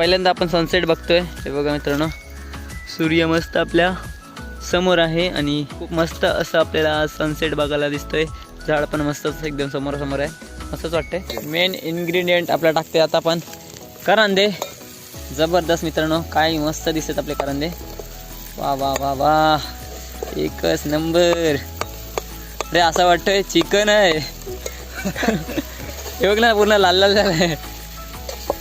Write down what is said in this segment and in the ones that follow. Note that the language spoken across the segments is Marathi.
पहिल्यांदा आपण सनसेट बघतोय. हे बघा मित्रांनो सूर्य मस्त आपल्यासमोर आहे आणि खूप मस्त असं आपल्याला सनसेट बघायला दिसतोय. झाड पण मस्तच एकदम समोरासमोर आहे. असंच वाटतंय. मेन इन्ग्रेडियंट आपला टाकते आता आपण करांदे. जबरदस्त मित्रांनो काय मस्त दिसत आपले करांदे. वा वा वा वा. एकच नंबर. अरे असं वाटतंय चिकन आहे. हे बघ ना पूर्ण लाल लाल झालंय.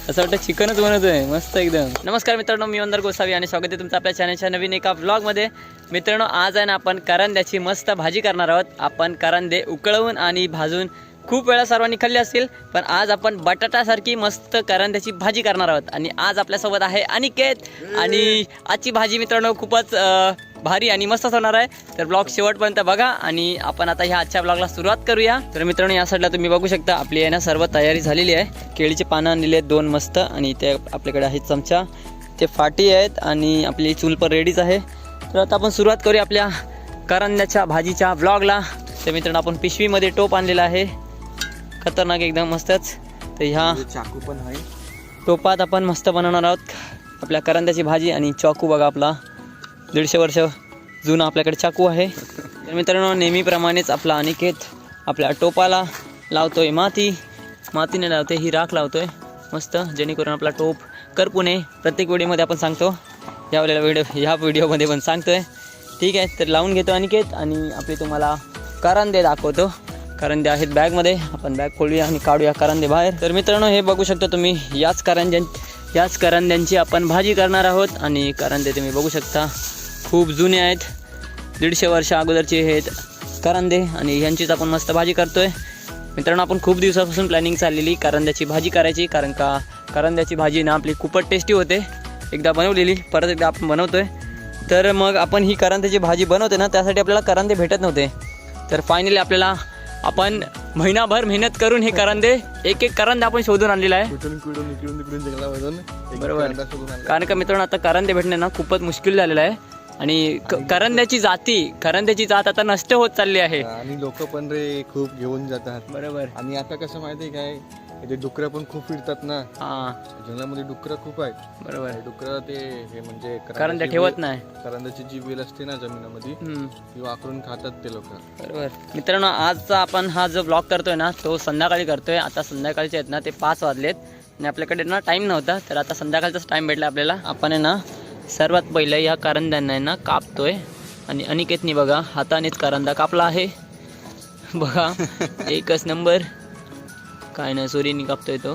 असं वाटतं चिकनच बनवतोय. मस्त एकदम. नमस्कार मित्रांनो मी अंदर गोसावी आणि स्वागत आहे तुमचं आपल्या चॅनलच्या नवीन एका ब्लॉगमध्ये मित्रांनो आज आहे ना आपण करंद्याची मस्त भाजी करणार आहोत. आपण करंदे उकळवून आणि भाजून खूप वेळा सर्वांनी खाल्ली असतील पण आज आपण बटाटासारखी मस्त करंद्याची भाजी करणार आहोत. आणि आज आपल्यासोबत आहे अनिकेत. आणि आजची भाजी मित्रांनो खूपच भारी आणि मस्तच होणार आहे. तर ब्लॉग शेवटपर्यंत बघा आणि आपण आता ह्या आजच्या ब्लॉगला सुरुवात करूया. तर मित्रांनो या साईडला तुम्ही बघू शकता आपली आहे ना सर्व तयारी झालेली आहे. केळीचे पानं आणलेली आहेत दोन मस्त आणि ते आपल्याकडे आहेत चमचा. ते फाटी आहेत आणि आपली चूल पण रेडीच आहे. तर आता आपण सुरुवात करूया आपल्या करंद्याच्या भाजीच्या ब्लॉगला. तर मित्रांनो आपण पिशवीमध्ये टोप आणलेला आहे. खतरनाक एकदम मस्तच. तर ह्या चाकू पण आहे. टोपात आपण मस्त बनवणार आहोत. आपल्या करंद्याची भाजी आणि चाकू बघा आपला. दीडशे वर्ष जुना आपल्याकडे चाकू आहे. तर मित्रांनो नेहमीप्रमाणेच आपला अनिकेत आपल्या टोपाला लावतोय. माती मातीने लावतोय ही राख लावतोय. मस्त जेणेकरून आपला टोप करपू नये प्रत्येक व्हिडिओमध्ये आपण सांगतो. या वेळेला व्हिडिओ ह्या व्हिडिओमध्ये पण सांगतोय. ठीक आहे तर लावून घेतो अनिकेत आणि आपले तुम्हाला करंदे दाखवतो. करंदे आहेत बॅगमध्ये. आपण बॅग खोलूया आणि काढूया करंदे बाहेर. तर मित्रांनो हे बघू शकता तुम्ही याच करंद्यां याच करंद्यांची आपण भाजी करणार आहोत आणि करंदे तुम्ही बघू शकता. खूप जुने आहेत. दीडशे वर्ष अगोदरचे हे आहेत करंदे आणि ह्यांचीच आपण मस्त भाजी करतोय. मित्रांनो आपण खूप दिवसापासून प्लॅनिंग चाललेली करंद्याची भाजी करायची कारण का करंद्याची भाजी ना आपली खूपच टेस्टी होते. एकदा बनवलेली परत एकदा आपण बनवतोय. तर मग आपण ही करंद्याची भाजी बनवते ना त्यासाठी आपल्याला करंदे भेटत नव्हते. तर फायनली आपल्याला आपण महिनाभर मेहनत करून हे करंदे एक एक करंदे आपण शोधून आणलेला आहे. बरोबर. कारण का मित्रांनो आता करंदे भेटणे ना खूपच मुश्किल झालेलं आहे. आणि क- करंद्याची जाती करंद्याची जात आता नष्ट होत चालली आहे. आणि लोक पण रे खूप घेऊन जातात. बरोबर. आणि आता कसं माहितीये काय? इथे डुकरं पण खूप फिरतात ना. हा. जंगलामध्ये डुकरं खूप आहेत. बरोबर. डुकरं ते हे म्हणजे करंद्या ठेवत नाही. करंदाची जी वेल असते ना जमिनीमध्ये हम्म, ती वाकरून खातात ते लोक. बरोबर. मित्रांनो आजचा आपण हा जो ब्लॉग करतोय ना तो संध्याकाळी करतोय. आता संध्याकाळचे आहेत ना ते पाच वाजलेत. आणि आपल्याकडे ना टाईम नव्हता तर आता संध्याकाळचाच टाईम भेटला आपल्याला. आपण आहे ना सर्वात पहिलं या करंद्यांना कापतोय. आणि अनिकेतनी बघा हातानेच करंदा कापला आहे. बघा एकच नंबर. काय नाही सुरीने कापतोय तो.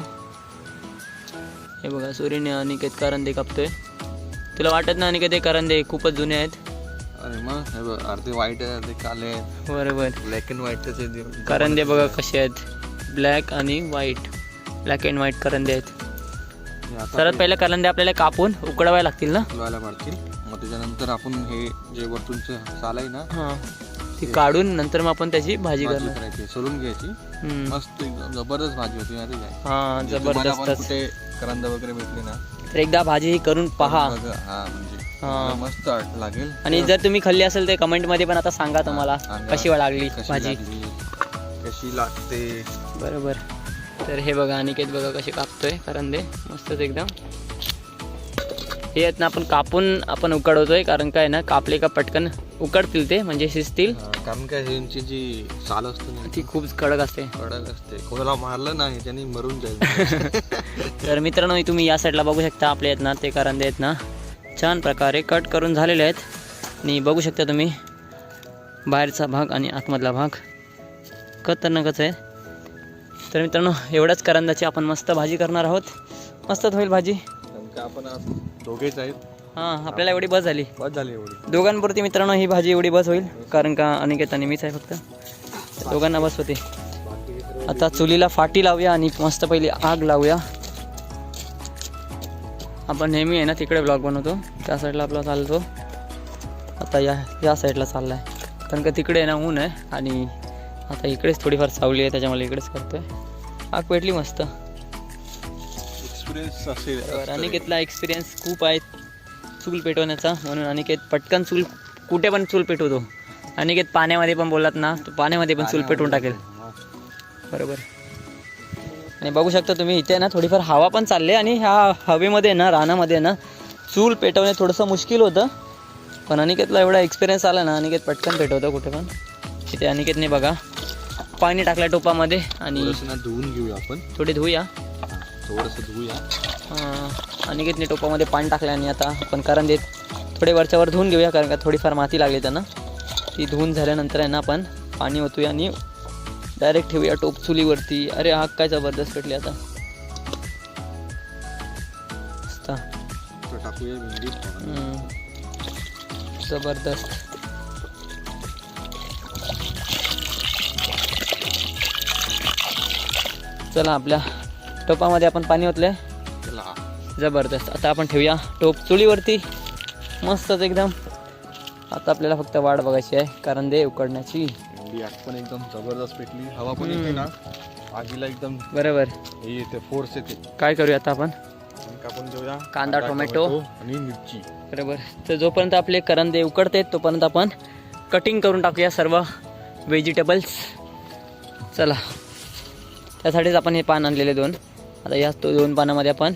हे बघा सुरीने अनिकेत करंदे कापतोय. तुला वाटत ना अनिकेत हे करंदे खूपच जुने आहेत? अरे मग हे बघ अर्धे वाईट अर्धे काले आहेत. बरोबर. ब्लॅक अँड व्हाईटच आहे करंदे बघा कसे आहेत. ब्लॅक आणि व्हाईट ब्लॅक अँड व्हाईट करंदे आहेत. सर्वात पहिले करंदे आपल्याला कापून उकडवायला लागतील ना? लावायला पडतील मग त्याच्यानंतर आपण हे जे वरतूनचं साल आहे ना हां. ती काढून नंतर मग आपण त्याची भाजी भाजी करणार. करायची सोलून घ्यायची. हम्म. मस्त एकदम जबरदस्त भाजी होती माहिती काय हां म्हणजे तुम्हाला पण जबरदस्तच कुठे करंदा वगैरे भेटले ना तर एकदा भाजी ही करून पहा. बघा, हा म्हणजे हा. मस्त वाट- लागेल. आणि जर तुम्ही खाल्ली असेल तर कमेंटमध्ये पण आता सांगा तुम्हाला सांगा. कशी लागली कशी भाजी. लागली, कशी लागते. बरोबर. तर हे बघा अनिकेत बघा कसे कापतोय करंदे. मस्तच एकदम. हे आहेत ना आपण कापून आपण उकडवतोय कारण काय ना कापले का पटकन उकडतील ते म्हणजे शिजतील. कारण काय ह्यांची जी साल असते ना ती खूप कडक असते. कडक असते. कोणाला मारलं नाही त्यांनी मरून जाईल. तर मित्रांनो तुम्ही या साईडला बघू शकता आपले आहेत ना ते करंदे आहेत ना. छान प्रकारे कट करून झालेले आहेत. आणि बघू शकता तुम्ही बाहेरचा भाग आणि आतमधला भाग. खतरनाकच आहे. तर मित्रांनो एवढ्याच करंदाची आपण मस्त भाजी करणार आहोत. मस्तच होईल भाजी. आपण दोघेच आहेत. हां आपल्याला एवढी बस झाली. बस झाली एवढी. दोघांपुरती मित्रांनो ही भाजी एवढी बस होईल. कारण का अनिकेत आणि मीच आहे फक्त. दोघांना बस होते. आता चुलीला फाटी लावूया आणि मस्त पहिली आग लावूया. आपण नेहमी आहे ना तिकडे ब्लॉग बनवतो. त्या साईडला आपला चालतो. आता या या साईडला चालला आहे कारण का तिकडे आहे ना ऊन आहे आणि आता इकडेच थोडीफार सावली आहे त्याच्यामुळे इकडेच करतोय. आग पेटली मस्त. एक्सपिरियन्स असेल. बरोबर अनिकेतला एक्सपिरियन्स खूप आहे चूल पेटवण्याचा. म्हणून अनिकेत पटकन चूल कुठे पण चूल पेटवतो. अनिकेत पाण्यामध्ये पण बोललात ना तो पाण्यामध्ये पण चूल पेटवून टाकेल. बरोबर. आणि बघू शकता तुम्ही इथे ना थोडीफार हवा पण चालली आहे आणि ह्या हवेमध्ये ना रानामध्ये ना चूल पेटवणे थोडंसं मुश्किल होतं. पण अनिकेतला एवढा एक्सपिरियन्स आला ना अनिकेत पटकन पेटवतो कुठे पण. इथे अनिकेतने बघा पाणी टाकलं टोपामध्ये आणि ना धुवून घेऊया आपण. थोडी धुया हा, थोडंसं धुवूया. अं, अनिकेतने टोपामध्ये पाणी टाकलं आणि आता आपण कारण देत थोडे वरच्यावर धुवून घेऊया कारण का थोडीफार माती लागली त्यांना ती धुवून झाल्यानंतर आहे ना आपण पाणी ओतूया आणि डायरेक्ट ठेवूया टोप चुलीवरती. अरे आग काय जबरदस्त पेटली आता. जबरदस्त. चला आपल्या टोपामध्ये आपण पाणी ओतलंय. चला. जबरदस्त. आता आपण ठेवूया टोप चुलीवरती. मस्तच एकदम. आता आपल्याला फक्त वाट बघायची आहे कारण दे उकडण्याची. पण एकदम जबरदस्त पेटली. हवा पण येते ना. आगीला एकदम बरोबर. येते फोर्स येते. काय करूया आता आपण? आणि कापून देऊया कांदा, टोमॅटो. आणि मिरची. बरोबर. तर जोपर्यंत आपले करंदे उकडते तोपर्यंत आपण कटिंग करून टाकूया सर्व व्हेजिटेबल्स चला. त्यासाठीच आपण हे पान आणलेले दोन. आता या तो दोन पानामध्ये आपण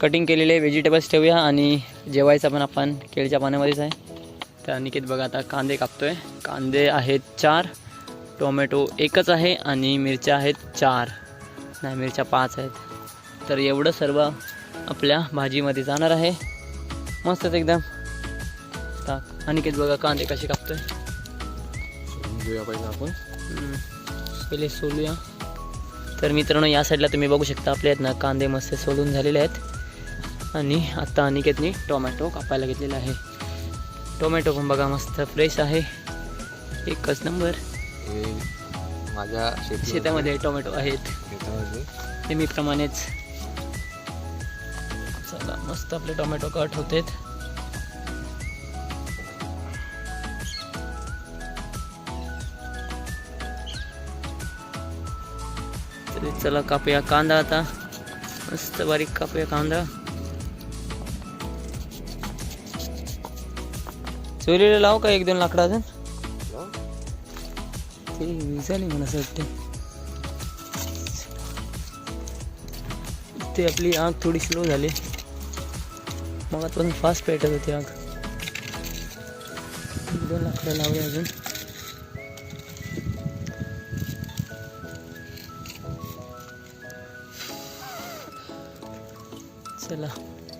कटिंग केलेले व्हेजिटेबल्स ठेवूया आणि जेवायचं पण आपण केळीच्या पाण्यामध्येच आहे. तर अनिकेत बघा आता कांदे कापतोय. कांदे आहेत चार टोमॅटो एकच आहे आणि मिरच्या आहेत चार. नाही मिरच्या पाच आहेत. तर एवढं सर्व आपल्या भाजीमध्ये जाणार आहे. मस्तच एकदम. टाक अनिकेत बघा कांदे कसे घेऊया पहिला आपण. पहिले सोलूया. तर मित्रांनो या साईडला तुम्ही बघू शकता आपले आहेत ना कांदे मस्त सोलून झालेले आहेत. आणि आता अनिकेतनी टोमॅटो कापायला घेतलेला आहे. टोमॅटो पण बघा मस्त फ्रेश आहे. एकच नंबर माझ्या शेती शेतामध्ये टोमॅटो आहेत. नेहमीप्रमाणेच. चला मस्त आपले टोमॅटो कट होतेत. चला कापूया कांदा आता. मस्त बारीक कापूया कांदा. चोरीला लाव का एक दोन लाकडं अजून? ते विजाली मला असं वाटते ते आपली आग थोडी स्लो झाली. मग आता फास्ट पेटत होती आग. दोन लाकडं लावूया अजून.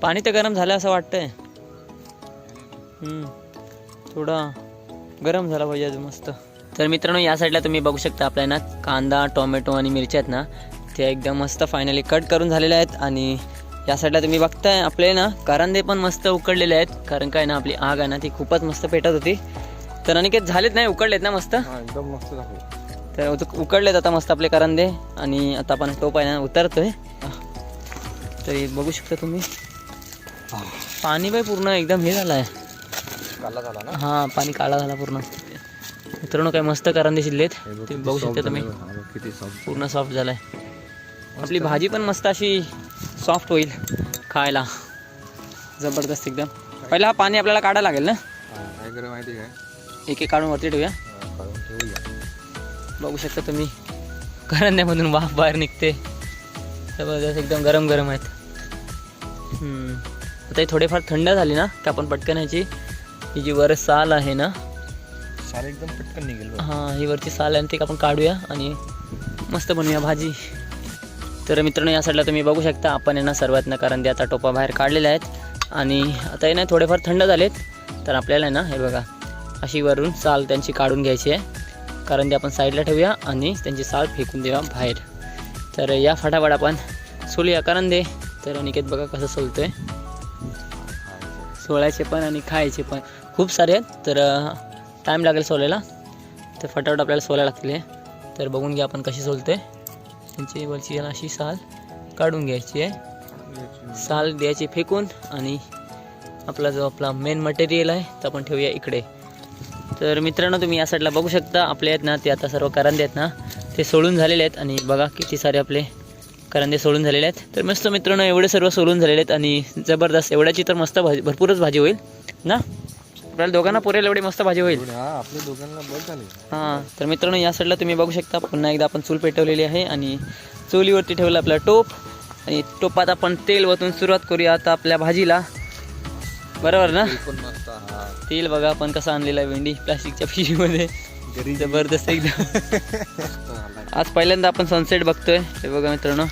पाणी तर गरम झालं असं वाटतंय. थोडा गरम झाला पाहिजे अजून मस्त. तर मित्रांनो या साईडला तुम्ही बघू शकता आपल्या ना कांदा टोमॅटो आणि मिरच्या आहेत ना त्या एकदम मस्त फायनली कट करून झालेल्या आहेत आणि या साईडला तुम्ही बघताय आपले ना कारांदे पण मस्त उकडलेले आहेत. कारण काय ना आपली आग आहे ना ती खूपच मस्त पेटत होती. तर अनिकेत झालेत नाही? उकडलेत ना मस्त? हा एकदम मस्त झालं. तर उकडलेत आता मस्त आपले करंदे आणि आता आपण टोप आहे ना उतरतोय. तर बघू शकता तुम्ही. पाणी बाई पूर्ण एकदम हे झालं आहे काला झाला ना? हां पाणी काळा झाला पूर्ण. मित्रांनो काय मस्त करंदे शिरलेत. हे बघ शकता तुम्ही. किती सॉफ्ट पूर्ण सॉफ्ट झालाय. आपली भाजी पण मस्त अशी सॉफ्ट होईल खायला. जबरदस्त एकदम. पहिला हा पाणी आपल्याला काढायला लागेल ना? माहिती काय एक एक काढून वरती ठेवूया. बघू शकता तुम्ही. करंद्यामधून वाफ बाहेर निघते. जबरदस्त एकदम गरम गरम आहेत. आता हे थोडेफार थंड झाली ना की आपण पटकन ह्याची ही जी वर साल आहे ना सारं एकदम पटकन निघेल. हां ही वरची साल आहे ती आपण काढूया आणि मस्त बनवूया भाजी. तर मित्रांनो या साईडला तुम्ही बघू शकता आपण यांना सर्वात ना करंदे आता टोपा बाहेर काढलेल्या आहेत. आणि आता हे ना थोडेफार थंड झालेत तर आपल्याला आहे ना हे बघा अशी वरून साल त्यांची काढून घ्यायची आहे. करंदे आपण साईडला ठेवूया आणि त्यांची साल फेकून देऊया बाहेर. तर या फटाफट आपण सोलूया. करंदे तर अनिकेत बघा कसं सोलतोय. सोळायचे पण आणि खायचे पण. खूप सारे आहेत तर टाईम लागेल सोलायला. तर फटाफट आपल्याला सोलायला लागतील तर बघून घ्या आपण कशी सोलते त्यांची वरची याला अशी साल काढून घ्यायची आहे. साल द्यायची फेकून आणि आपला जो आपला मेन मटेरियल आहे तो आपण ठेवूया इकडे. तर मित्रांनो तुम्ही या साईडला बघू शकता. आपले आहेत ना ते आता सर्व करंदे आहेत ना ते सोडून झालेले आहेत. आणि बघा किती सारे आपले करंदे सोडून झालेले आहेत. तर मस्त मित्रांनो एवढे सर्व सोडून झालेले आहेत आणि जबरदस्त एवढ्याची तर मस्त भाजी भरपूरच भाजी होईल ना? आपल्याला दोघांना पुरेल एवढी मस्त भाजी होईल. हा आपल्या दोघांना हां तर मित्रांनो या साईडला तुम्ही बघू शकता पुन्हा एकदा आपण चूल पेटवलेली आहे आणि चुलीवरती ठेवलं आपला टोप. आणि टोपात आपण तेल वतून सुरुवात करूया आता आपल्या भाजीला. बरोबर ना? तेल बघा आपण कसं आणलेलं आहे भेंडी प्लास्टिकच्या पिशवीमध्ये. घरी जबरदस्त एकदम. आज पहिल्यांदा आपण सनसेट बघतोय. हे बघा मित्रांनो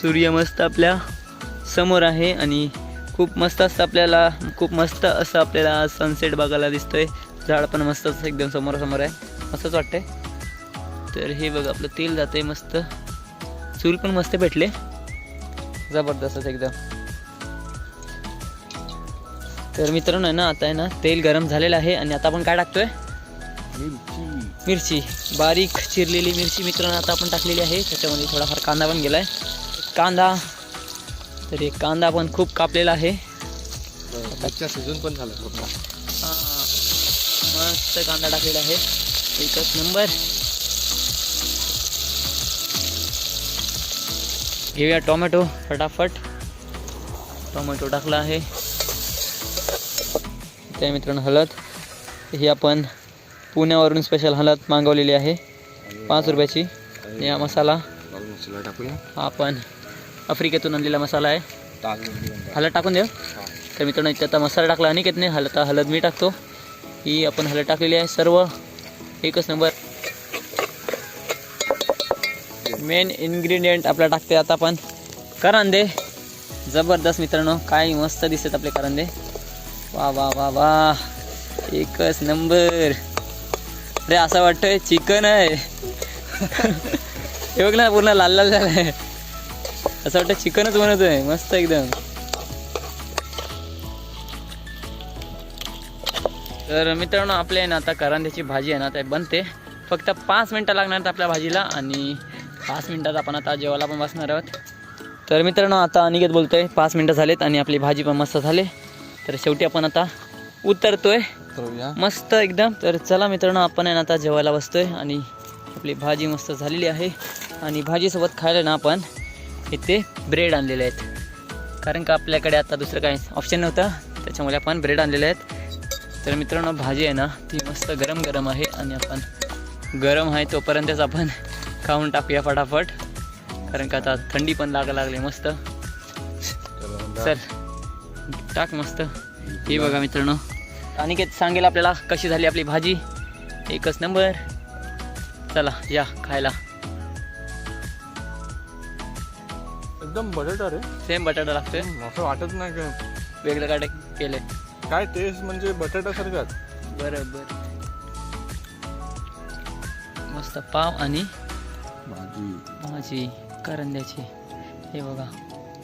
सूर्य मस्त आपल्यासमोर आहे आणि खूप मस्त असं आपल्याला खूप मस्त असं आपल्याला सनसेट बघायला दिसतोय. झाड पण मस्त असं एकदम समोरासमोर आहे. मस्तच वाटतंय. तर हे बघा आपलं तेल जातंय मस्त. चूल पण मस्त भेटले. जबरदस्तच एकदम. तर मित्रांनो आहे ना आता आहे ना तेल गरम झालेलं आहे आणि आता आपण काय टाकतोय? मिरची बारीक चिरलेली मिरची मित्रांनो आता आपण टाकलेली आहे. त्याच्यामध्ये थोडाफार कांदा पण गेला आहे कांदा तर एक कांदा पण खूप कापलेला आहे. शिजून पण झालं मस्त कांदा टाकलेला आहे. एकच नंबर. घेऊया टोमॅटो फटाफट. टोमॅटो टाकला आहे. त्या मित्रांनो हळद. ही आपण पुण्यावरून स्पेशल हलत मागवलेली आहे. पाच रुपयाची. या मसाला. मसाला टाकूया हा आपण आफ्रिकेतून आणलेला मसाला आहे. हलत टाकून देऊ. तर मित्रांनो इथे आता मसाला टाकला आणि नाही हलता हलद मी टाकतो. ही आपण हलत टाकलेली आहे. सर्व एकच नंबर मेन इन्ग्रेडियंट आपला टाकते आता आपण करंदे. जबरदस्त मित्रांनो काय मस्त दिसत आपले करांदे. वा वा वा वा. एकच नंबर अरे असं वाटतंय चिकन आहे. हे बघ ना पूर्ण लाल लाल झालं आहे. असं वाटतं चिकनच बनवतोय मस्त एकदम. तर मित्रांनो आपल्या आहे ना आता करांद्याची भाजी आहे ना ते बनते. फक्त पाच मिनटं लागणार आपल्या भाजीला आणि पाच मिनटात आपण आता जेवायला पण बसणार आहोत. तर मित्रांनो आता अनिकेत बोलतोय पाच मिनटं झालेत आणि आपली भाजी पण मस्त झाली. तर शेवटी आपण आता उतरतोय. मस्त एकदम. तर चला मित्रांनो आपण आहे ना आता जेवायला बसतोय आणि आपली भाजी मस्त झालेली आहे. आणि भाजीसोबत खायला ना आपण इथे ब्रेड आणलेले आहेत. कारण का आपल्याकडे आता दुसरं काही ऑप्शन नव्हतं त्याच्यामुळे आपण ब्रेड आणलेले आहेत. तर मित्रांनो भाजी आहे ना ती मस्त गरम गरम आहे आणि आपण गरम आहे तोपर्यंतच आपण खाऊन टाकूया फटाफट. कारण का आता थंडी पण लागायला लागली मस्त. चल टाक मस्त. हे बघा मित्रांनो अनिकेत सांगेल आपल्याला कशी झाली आपली भाजी. एकच नंबर. चला या खायला. एकदम बटाटा रे. सेम बटाटा लागतोय. असं वाटत नाही का? वेगळं काय केलंय? काय टेस्ट म्हणजे बटाटा सारखाच बरोबर. मस्त पाव आणि भाजी. भाजी करंद्याची हे बघा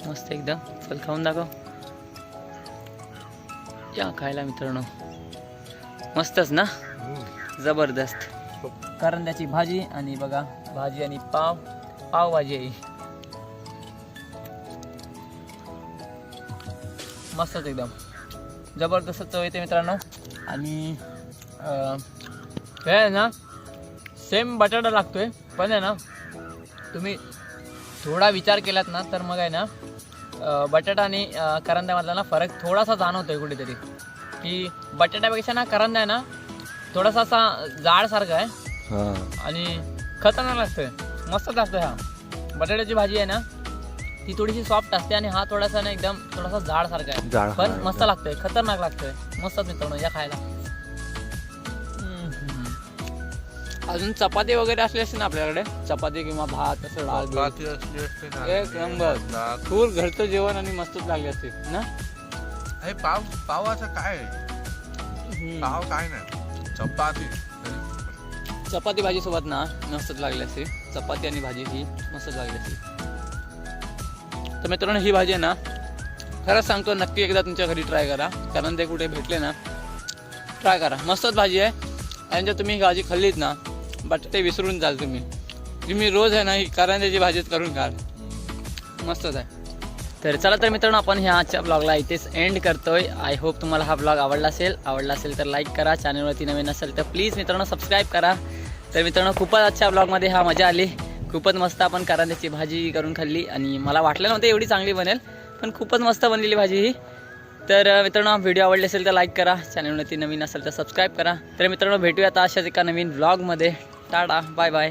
मस्त एकदम चल खाऊन दाखव. या खायला मित्रांनो. मस्तच ना? जबरदस्त. करंद्याची भाजी आणि बघा भाजी आणि पाव पाव भाजी आहे. मस्तच एकदम. जबरदस्त चव येते मित्रांनो. आणि हे आहे ना सेम बटाटा लागतोय पण आहे ना तुम्ही थोडा विचार केलात ना तर मग आहे ना बटाटा आणि करंद्यामधला ना फरक थोडासा जाणवतोय कुठेतरी. की बटाट्यापेक्षा ना करंदा आहे ना थोडासा असा जाडसारखा आहे. हा. आणि खतरनाक लागतोय. मस्त लागतोय हा. बटाट्याची भाजी आहे ना ती थोडीशी सॉफ्ट असते आणि हा थोडासा ना एकदम थोडासा जाडसारखा आहे. जाड पण मस्त लागतोय. खतरनाक लागतोय. मस्तच मित्रांनो या खायला. अजून चपाती वगैरे असली असते ना आपल्याकडे? चपाती किंवा भात असं डाळ. चपाती असली असते ना. एक नंबर. भात. फुल घरचं जेवण आणि मस्तच लागली असते ना? हे पाव पावाचं काय? पाव काय नाही. चपाती. चपाती भाजी सोबत ना मस्तच लागली असते. चपाती आणि भाजी ही मस्तच लागली असते. तर मित्रांनो ही भाजी आहे ना खरंच सांगतो नक्की एकदा तुमच्या घरी ट्राय करा. कारण ते कुठे भेटले ना ट्राय करा. मस्तच भाजी आहे. आणि जर तुम्ही ही भाजी खाल्लीत ना बटाटे विसरून जाल तुम्ही. तुम्ही रोज आहे ना ही करांद्याची भाजीच करून खाल मस्तच आहे. तर चला तर मित्रांनो आपण ह्या आजच्या ब्लॉगला इथेच एंड करतोय. आय होप तुम्हाला हा ब्लॉग आवडला असेल. आवडला असेल तर लाईक करा. चॅनलवरती नवीन असेल तर प्लीज मित्रांनो सबस्क्राईब करा. तर मित्रांनो खूपच आजच्या ब्लॉगमध्ये हा मजा आली. खूपच मस्त आपण करांद्याची भाजी करून खाल्ली. आणि मला वाटलं नव्हतं एवढी चांगली बनेल पण खूपच मस्त बनलेली भाजी ही. तर मित्रांनो व्हिडिओ आवडले असेल तर लाईक करा. चॅनलवरती नवीन असेल तर सबस्क्राईब करा. तर मित्रांनो भेटूया आता अशाच एका नवीन ब्लॉगमध्ये टाटा बाय बाय